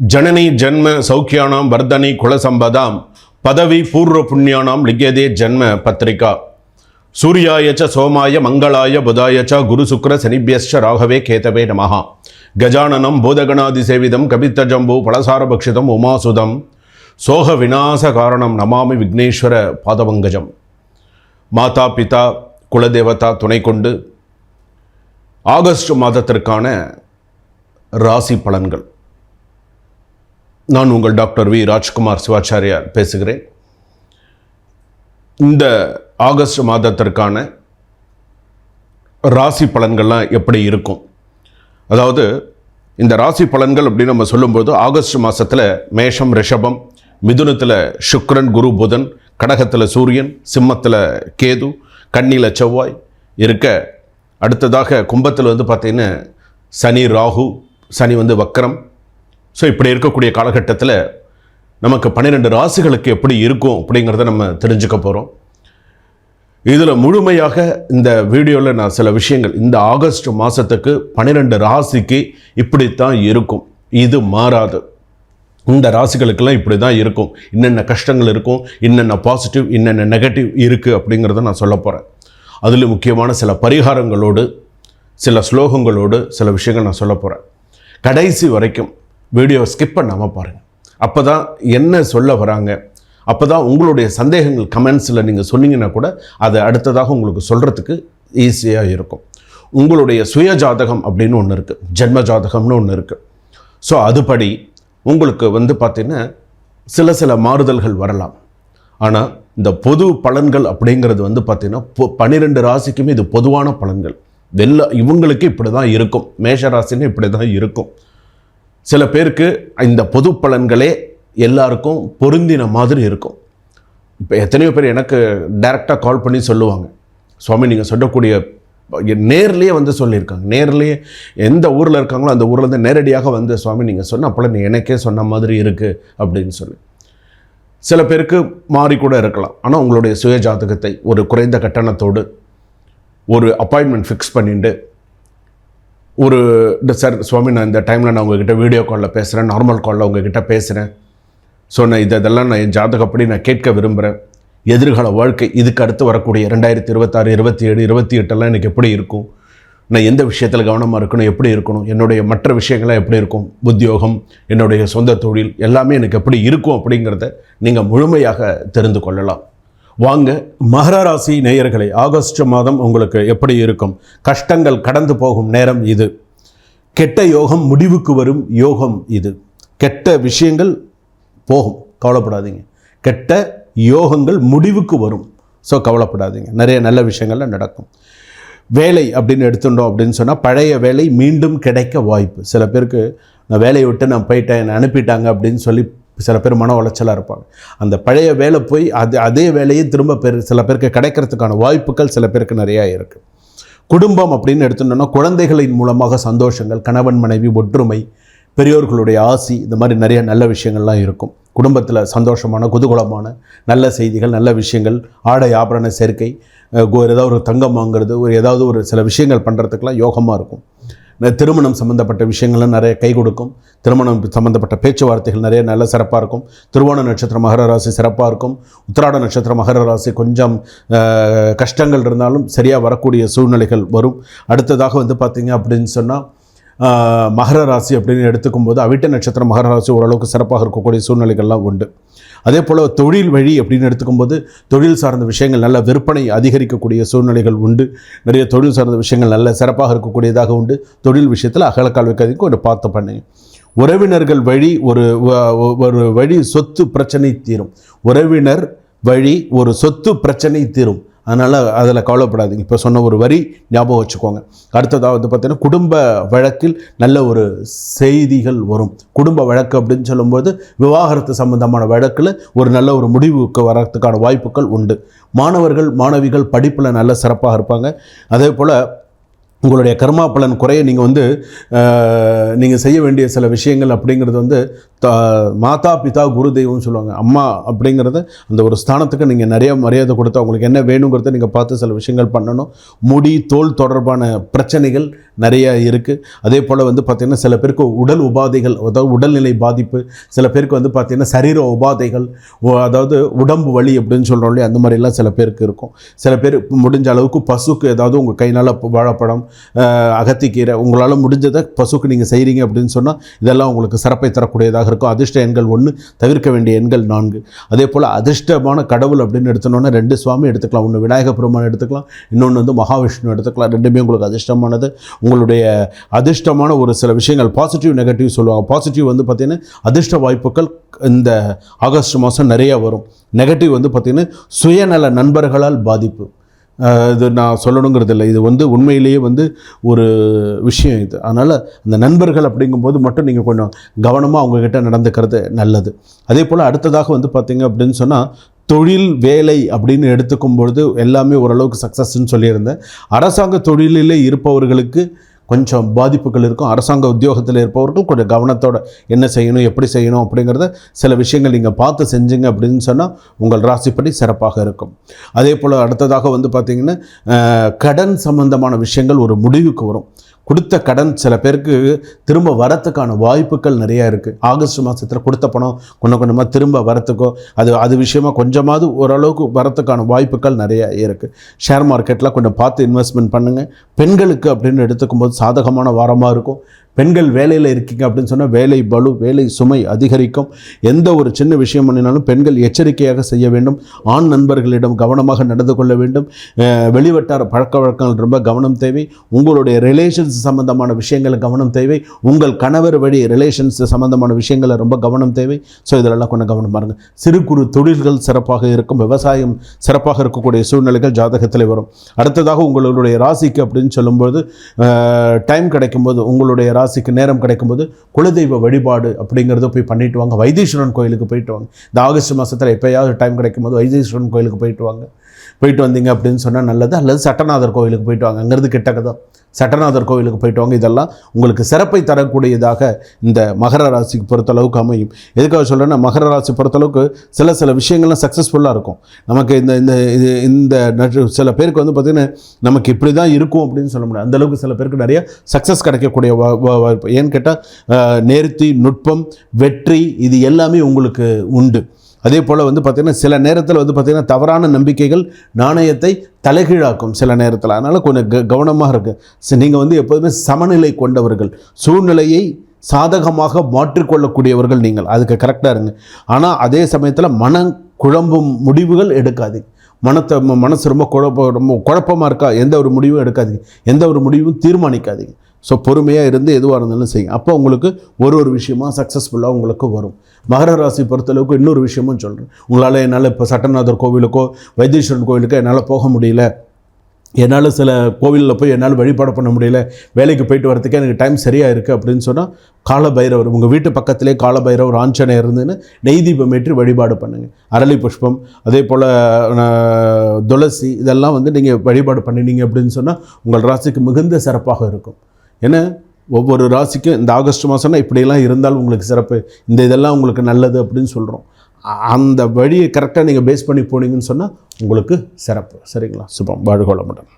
ஜனனி ஜன்ம சௌக்கியானாம் வர்தனி குலசம்பதாம் பதவி பூர்வ புண்ணியானாம் லிக்யதே ஜென்ம பத்திரிகா. சூர்யாய ச சோமாய மங்களாய புதாய ச குரு சுக்ர சனிபியஸ்ச ராகவே கேதவே நமஹா. கஜானனம் பூதகணாதி சேவிதம் கபித்த ஜம்பு பலசாரபக்ஷிதம் உமாசுதம் சோக விநாச காரணம் நமாமி விக்னேஸ்வர பாதபங்கஜம். மாதா பிதா குலதேவதா துணை கொண்டு ஆகஸ்ட் மாதத்திற்கான ராசி பலன்கள். நான் உங்கள் டாக்டர் வி. ராஜ்குமார் சிவாச்சாரியார் பேசுகிறேன். இந்த ஆகஸ்ட் மாதத்திற்கான ராசி பலன்கள்லாம் எப்படி இருக்கும்? அதாவது இந்த ராசி பலன்கள் அப்படின்னு நம்ம சொல்லும்போது ஆகஸ்ட் மாதத்தில் மேஷம் ரிஷபம் மிதுனத்தில் சுக்ரன் குரு புதன் கடகத்தில் சூரியன் சிம்மத்தில் கேது கண்ணியில் செவ்வாய் இருக்க அடுத்ததாக கும்பத்தில் வந்து பார்த்திங்கன்னா சனி ராகு சனி வந்து வக்கரம் ஸோ இப்படி இருக்கக்கூடிய காலகட்டத்தில் நமக்கு பன்னிரெண்டு ராசிகளுக்கு எப்படி இருக்கும் அப்படிங்கிறத நம்ம தெரிஞ்சுக்க போகிறோம் இதில் முழுமையாக இந்த வீடியோவில் நான் சில விஷயங்கள் இந்த ஆகஸ்ட் மாதத்துக்கு பன்னிரெண்டு ராசிக்கு இப்படித்தான் இருக்கும். இது மாறாது. இந்த ராசிகளுக்கெல்லாம் இப்படி தான் இருக்கும். என்னென்ன கஷ்டங்கள் இருக்கும் என்னென்ன பாசிட்டிவ் என்னென்ன நெகட்டிவ் இருக்குது அப்படிங்கிறத நான் சொல்ல போகிறேன் அதில் முக்கியமான சில பரிகாரங்களோடு சில ஸ்லோகங்களோடு சில விஷயங்கள் நான் சொல்ல போகிறேன் கடைசி வரைக்கும் வீடியோ ஸ்கிப் பண்ணாமல் பாருங்கள் அப்போ தான் என்ன சொல்ல வராங்க? அப்போ தான் உங்களுடைய சந்தேகங்கள் கமெண்ட்ஸில் நீங்கள் சொன்னீங்கன்னா கூட அதை அடுத்ததாக உங்களுக்கு சொல்கிறதுக்கு ஈஸியாக இருக்கும். உங்களுடைய சுய ஜாதகம் அப்படின்னு ஒன்று இருக்குது ஜென்ம ஜாதகம்னு ஒன்று இருக்குது ஸோ அதுபடி உங்களுக்கு வந்து பார்த்திங்கன்னா சில சில மாறுதல்கள் வரலாம். ஆனால் இந்த பொது பலன்கள் அப்படிங்கிறது வந்து பார்த்திங்கன்னா பொ- பன்னிரெண்டு ராசிக்குமே இது பொதுவான பலன்கள். வெள்ள இவங்களுக்கு இப்படி தான் இருக்கும். மேஷ ராசின்னு இப்படி தான் இருக்கும். சில பேருக்கு இந்த பொது பலன்களே எல்லாருக்கும் பொருந்தின மாதிரி இருக்கும். இப்போ எத்தனையோ பேர் எனக்கு டைரெக்டாக கால் பண்ணி சொல்லுவாங்க. சுவாமி நீங்கள் சொல்லக்கூடிய நேர்லேயே வந்து சொல்லியிருக்காங்க. நேர்லேயே எந்த ஊரில் இருக்காங்களோ அந்த ஊரில் இருந்து நேரடியாக வந்து சுவாமி நீங்கள் சொன்ன அப்போல்லாம் நீ எனக்கே சொன்ன மாதிரி இருக்குது அப்படின்னு சொல்லி. சில பேருக்கு மாறி கூட இருக்கலாம். ஆனால் உங்களுடைய சுய ஜாதகத்தை ஒரு குறைந்த கட்டணத்தோடு ஒரு அப்பாயின்மெண்ட் ஃபிக்ஸ் பண்ணிட்டு ஒரு இந்த சார் சுவாமி நான் இந்த டைமில் நான் உங்ககிட்ட வீடியோ காலில் பேசுகிறேன் நார்மல் காலில் உங்ககிட்ட பேசுகிறேன் ஸோ நான் இதெல்லாம் நான் என் ஜாதகப்படி நான் கேட்க விரும்புகிறேன் எதிர்கால வாழ்க்கை இதுக்கு அடுத்து வரக்கூடிய ரெண்டாயிரத்தி இருபத்தாறு இருபத்தி ஏழு இருபத்தி எட்டெல்லாம் எனக்கு எப்படி இருக்கும்? நான் எந்த விஷயத்தில் கவனமாக இருக்கணும் எப்படி இருக்கணும்? என்னுடைய மற்ற விஷயங்கள்லாம் எப்படி இருக்கும்? உத்தியோகம் என்னுடைய சொந்த தொழில் எல்லாமே எனக்கு எப்படி இருக்கும் அப்படிங்கிறத நீங்கள் முழுமையாக தெரிந்து கொள்ளலாம். வாங்க மகர ராசி ஆகஸ்ட் மாதம் உங்களுக்கு எப்படி இருக்கும்? கஷ்டங்கள் கடந்து போகும் நேரம் இது. கெட்ட யோகம் முடிவுக்கு வரும் யோகம் இது. கெட்ட விஷயங்கள் போகும் கவலைப்படாதீங்க. கெட்ட யோகங்கள் முடிவுக்கு வரும் ஸோ கவலைப்படாதீங்க. நிறைய நல்ல விஷயங்கள்லாம் நடக்கும். வேலை அப்படின்னு எடுத்துட்டோம் அப்படின்னு சொன்னால் பழைய வேலை மீண்டும் கிடைக்க வாய்ப்பு. சில பேருக்கு நான் வேலையை விட்டு நான் போயிட்டேன் என்னை அனுப்பிட்டாங்க அப்படின்னு சொல்லி சில பேர் மன உளைச்சலாக இருப்பாங்க. அந்த பழைய வேலை போய் அது அதே வேலையை திரும்ப பேர் சில பேருக்கு கிடைக்கிறதுக்கான வாய்ப்புகள் சில பேருக்கு நிறையா இருக்குது குடும்பம் அப்படின்னு எடுத்துட்டோம்னா குழந்தைகளின் மூலமாக சந்தோஷங்கள் கணவன் மனைவி ஒற்றுமை பெரியோர்களுடைய ஆசி இந்த மாதிரி நிறைய நல்ல விஷயங்கள்லாம் இருக்கும். குடும்பத்தில் சந்தோஷமான குதூகலமான நல்ல செய்திகள் நல்ல விஷயங்கள் ஆடை ஆபரண சேர்க்கை ஒரு ஏதாவது ஒரு தங்கம் வாங்குறது ஒரு ஏதாவது ஒரு சில விஷயங்கள் பண்ணுறதுக்கெலாம் யோகமாக இருக்கும். திருமணம் சம்மந்தப்பட்ட விஷயங்கள்லாம் நிறைய கை கொடுக்கும். திருமணம் சம்மந்தப்பட்ட பேச்சுவார்த்தைகள் நிறைய நல்ல சிறப்பாக இருக்கும். திருவோண நட்சத்திரம் மகர ராசி சிறப்பாக இருக்கும். உத்திராட நட்சத்திரம் மகர ராசி கொஞ்சம் கஷ்டங்கள் இருந்தாலும் சரியாக வரக்கூடிய சூழ்நிலைகள் வரும். அடுத்ததாக வந்து பார்த்திங்க அப்படின்னு சொன்னால் மகர ராசி அப்படின்னு எடுத்துக்கும் போது அவிட்ட நட்சத்திரம் மகர ராசி ஓரளவுக்கு சிறப்பாக இருக்கக்கூடிய சூழ்நிலைகள்லாம் உண்டு. அதே போல் தொழில் வழி அப்படின்னு எடுத்துக்கும்போது தொழில் சார்ந்த விஷயங்கள் நல்ல விற்பனை அதிகரிக்கக்கூடிய சூழ்நிலைகள் உண்டு. நிறைய தொழில் சார்ந்த விஷயங்கள் நல்ல சிறப்பாக இருக்கக்கூடியதாக உண்டு. தொழில் விஷயத்தில் அகலக்கால் வைக்கிறதுக்கு கொஞ்சம் பார்த்து பண்ணுங்க. உறவினர்கள் வழி ஒரு ஒரு வழி சொத்து பிரச்சனை தீரும். உறவினர் வழி ஒரு சொத்து பிரச்சனை தீரும். அதனால் அதில் கவலைப்படாதீங்க. இப்போ சொன்ன ஒரு வரி ஞாபகம் வச்சுக்கோங்க. அடுத்ததாக வந்து பார்த்தீங்கன்னா குடும்ப வழக்கில் நல்ல ஒரு செய்திகள் வரும். குடும்ப வழக்கு அப்படின்னு சொல்லும்போது விவாகரத்து சம்பந்தமான வழக்கில் ஒரு நல்ல ஒரு முடிவுக்கு வரத்துக்கான வாய்ப்புகள் உண்டு. மாணவர்கள் மாணவிகள் படிப்பில் நல்ல சிறப்பாக இருப்பாங்க. அதே போல் உங்களுடைய கர்மா பலன் குறைய நீங்கள் வந்து நீங்கள் செய்ய வேண்டிய சில விஷயங்கள் அப்படிங்கிறது வந்து மாதா பிதா குரு தெய்வம்னு சொல்லுவாங்க. அம்மா அப்படிங்கிறத அந்த ஒரு ஸ்தானத்துக்கு நீங்கள் நிறைய மரியாதை கொடுத்து அவங்களுக்கு என்ன வேணுங்கிறத நீங்கள் பார்த்து சில விஷயங்கள் பண்ணணும். முடி தோல் தொடர்பான பிரச்சனைகள் நிறைய இருக்குது அதே போல் வந்து பார்த்திங்கன்னா சில பேருக்கு உடல் உபாதைகள் அதாவது உடல்நிலை பாதிப்பு சில பேருக்கு வந்து பார்த்திங்கன்னா சரீர உபாதைகள் அதாவது உடம்பு வலி அப்படின்னு சொல்கிறோம் இல்லையா அந்த மாதிரிலாம் சில பேருக்கு இருக்கும். சில பேர் முடிஞ்ச அளவுக்கு பசுக்கு ஏதாவது உங்கள் கைனால் வாழைப்பழம் அகத்திக்கீரை உங்களால் முடிஞ்சதை பசுக்கு நீங்கள் செய்கிறீங்க அப்படின்னு சொன்னால் இதெல்லாம் உங்களுக்கு சிறப்பை தரக்கூடியதாக இருக்கும் அதிர்ஷ்ட எண்கள் ஒன்று தவிர்க்க வேண்டிய எண்கள் நான்கு. அதே போல் அதிர்ஷ்டமான கடவுள் அப்படின்னு எடுத்தோன்னா ரெண்டு சுவாமி எடுத்துக்கலாம். ஒன்று விநாயக பெருமான் எடுத்துக்கலாம். இன்னொன்று வந்து மகாவிஷ்ணு எடுத்துக்கலாம். ரெண்டுமே உங்களுக்கு அதிர்ஷ்டமானது. உங்களுடைய அதிர்ஷ்டமான ஒரு சில விஷயங்கள் பாசிட்டிவ் நெகட்டிவ் சொல்லுவாங்க. பாசிட்டிவ் வந்து பார்த்திங்கன்னா அதிர்ஷ்ட வாய்ப்புகள் இந்த ஆகஸ்ட் மாதம் நிறைய வரும். நெகட்டிவ் வந்து பார்த்திங்கன்னா சுயநல நண்பர்களால் பாதிப்பு. இது நான் சொல்லணுங்கிறது இல்லை இது வந்து உண்மையிலேயே வந்து ஒரு விஷயம் இது. அதனால் அந்த நண்பர்கள் அப்படிங்கும்போது மட்டும் நீங்கள் கொஞ்சம் கவனமாக அவங்கக்கிட்ட நடந்துக்கிறது நல்லது. அதே போல் அடுத்ததாக வந்து பார்த்திங்க அப்படின்னு சொன்னால் தொழில் வேலை அப்படின்னு எடுத்துக்கும் பொழுது எல்லாமே ஓரளவுக்கு சக்ஸஸ்ன்னு சொல்லியிருந்தேன். அரசாங்க தொழிலில் இருப்பவர்களுக்கு கொஞ்சம் பாதிப்புகள் இருக்கும். அரசாங்க உத்தியோகத்தில் இருப்பவர்கள் கொஞ்சம் கவனத்தோட என்ன செய்யணும் எப்படி செய்யணும் அப்படிங்கிறத சில விஷயங்கள் நீங்கள் பார்த்து செஞ்சீங்க அப்படின்னு சொன்னால் உங்கள் ராசிப்படி சிறப்பாக இருக்கும். அதே போல் அடுத்ததாக வந்து பார்த்திங்கன்னா கடன் சம்பந்தமான விஷயங்கள் ஒரு முடிவுக்கு வரும். கொடுத்த கடன் சில பேருக்கு திரும்ப வரத்துக்கான வாய்ப்புகள் நிறையா இருக்குது ஆகஸ்ட் மாதத்தில் கொடுத்த பணம் கொஞ்சம் கொஞ்சமாக திரும்ப வரத்துக்கோ அது அது விஷயமாக கொஞ்சமாவது ஓரளவுக்கு வரத்துக்கான வாய்ப்புகள் நிறைய இருக்குது ஷேர் மார்க்கெட்டில் கொஞ்சம் பார்த்து இன்வெஸ்ட்மெண்ட் பண்ணுங்கள் பெண்களுக்கு அப்படின்னு எடுத்துக்கும்போது சாதகமான வாரமாக இருக்கும். பெண்கள் வேலையில் இருக்கீங்க அப்படின்னு சொன்னால் வேலை பலு வேலை சுமை அதிகரிக்கும். எந்த ஒரு சின்ன விஷயம் பண்ணினாலும் பெண்கள் எச்சரிக்கையாக செய்ய வேண்டும். ஆண் நண்பர்களிடம் கவனமாக நடந்து கொள்ள வேண்டும். வெளிவட்டார பழக்க வழக்கங்கள் ரொம்ப கவனம் தேவை. உங்களுடைய ரிலேஷன்ஸ் சம்பந்தமான விஷயங்கள் கவனம் தேவை. உங்கள் கணவர் வழி ரிலேஷன்ஸ் சம்பந்தமான விஷயங்களில் ரொம்ப கவனம் தேவை. ஸோ இதிலெல்லாம் கொஞ்சம் கவனம் பாருங்க சிறு குறு தொழில்கள் சிறப்பாக இருக்கும். விவசாயம் சிறப்பாக இருக்கக்கூடிய சூழ்நிலைகள் ஜாதகத்தில் வரும். அடுத்ததாக உங்களுடைய ராசிக்கு அப்படின்னு சொல்லும்போது டைம் கிடைக்கும்போது உங்களுடைய ராசிக்கு நேரம் கிடைக்கும்போது குலதெய்வ வழிபாடு அப்படிங்கிறத போய் பண்ணிட்டு வாங்க. வைத்தீஸ்வரன் கோயிலுக்கு போயிட்டு வாங்க. இந்த ஆகஸ்ட் மாதத்தில் எப்போயாவது டைம் கிடைக்கும்போது வைத்தீஸ்வரன் கோயிலுக்கு போயிட்டு வாங்க. போயிட்டு வந்தீங்க அப்படின்னு சொன்னால் நல்லது. அல்லது சட்டநாதர் கோயிலுக்கு போயிட்டு வாங்க. அங்கேருந்து கிட்டக்க தான் சட்டநாதர் கோவிலுக்கு போயிட்டு வாங்க. இதெல்லாம் உங்களுக்கு சிறப்பை தரக்கூடியதாக இந்த மகர ராசிக்கு பொறுத்தளவுக்கு அமையும். எதுக்காக சொல்கிறேன்னா மகர ராசி பொறுத்தளவுக்கு சில சில விஷயங்கள்லாம் சக்ஸஸ்ஃபுல்லாக இருக்கும். நமக்கு இந்த இந்த இது இந்த சில பேருக்கு வந்து பார்த்திங்கன்னா நமக்கு இப்படி தான் இருக்கும் அப்படின்னு சொல்ல முடியாது. அந்தளவுக்கு சில பேருக்கு நிறைய சக்ஸஸ் கிடைக்கக்கூடிய வாய்ப்பு. ஏன்னு கேட்டால் நேர்த்தி நுட்பம் வெற்றி இது எல்லாமே உங்களுக்கு உண்டு. அதே போல் வந்து பார்த்திங்கன்னா சில நேரத்தில் வந்து பார்த்திங்கன்னா தவறான நம்பிக்கைகள் நாணயத்தை தலைகீழாக்கும் சில நேரத்தில். அதனால் கொஞ்சம் க கவனமாக இருக்குது நீங்கள் வந்து எப்போதுமே சமநிலை கொண்டவர்கள். சூழ்நிலையை சாதகமாக மாற்றிக்கொள்ளக்கூடியவர்கள் நீங்கள். அதுக்கு கரெக்டாக இருங்க. ஆனால் அதே சமயத்தில் மன குழம்பும் முடிவுகள் எடுக்காதீங்க. மனத்தை ம- மனசு ரொம்ப குழப்ப ரொம்ப குழப்பமாக இருக்கா? எந்த ஒரு முடிவும் எடுக்காதீங்க. எந்த ஒரு முடிவும் தீர்மானிக்காதீங்க. ஸோ பொறுமையாக இருந்து எதுவாக இருந்தாலும் செய்யுங்க. அப்போ உங்களுக்கு ஒரு ஒரு விஷயமா சக்ஸஸ்ஃபுல்லாக உங்களுக்கு வரும். மகர ராசி பொறுத்தளவுக்கு இன்னொரு விஷயமும் சொல்கிறேன் உங்களால் என்னால் இப்போ சட்டநாதர் கோவிலுக்கோ வைத்தீஸ்வரன் கோவிலுக்கோ என்னால் போக முடியல. என்னால் சில கோவிலில் போய் என்னால் வழிபாடு பண்ண முடியல. வேலைக்கு போயிட்டு வரதுக்கே எனக்கு டைம் சரியாக இருக்குது அப்படின்னு சொன்னால் காலபைரவர் உங்கள் வீட்டு பக்கத்திலே காலபைரவர் ஆஞ்சநேயர் இருந்துன்னு நெய் தீபம் ஏற்றி வழிபாடு பண்ணுங்கள் அரளி புஷ்பம் அதே போல் துளசி இதெல்லாம் வந்து நீங்கள் வழிபாடு பண்ணினீங்க அப்படின்னு சொன்னால் உங்கள் ராசிக்கு மிகுந்த சிறப்பாக இருக்கும். ஏன்னா ஒவ்வொரு ராசிக்கும் இந்த ஆகஸ்ட் மாதம்னா இப்படியெல்லாம் இருந்தால் உங்களுக்கு சிறப்பு. இந்த இதெல்லாம் உங்களுக்கு நல்லது அப்படின்னு சொல்கிறோம் அந்த வழியை கரெக்டாக நீங்கள் பேஸ் பண்ணி போனீங்கன்னு சொன்னால் உங்களுக்கு சிறப்பு. சரிங்களா? சுபம். வாழ்கோளமுடன்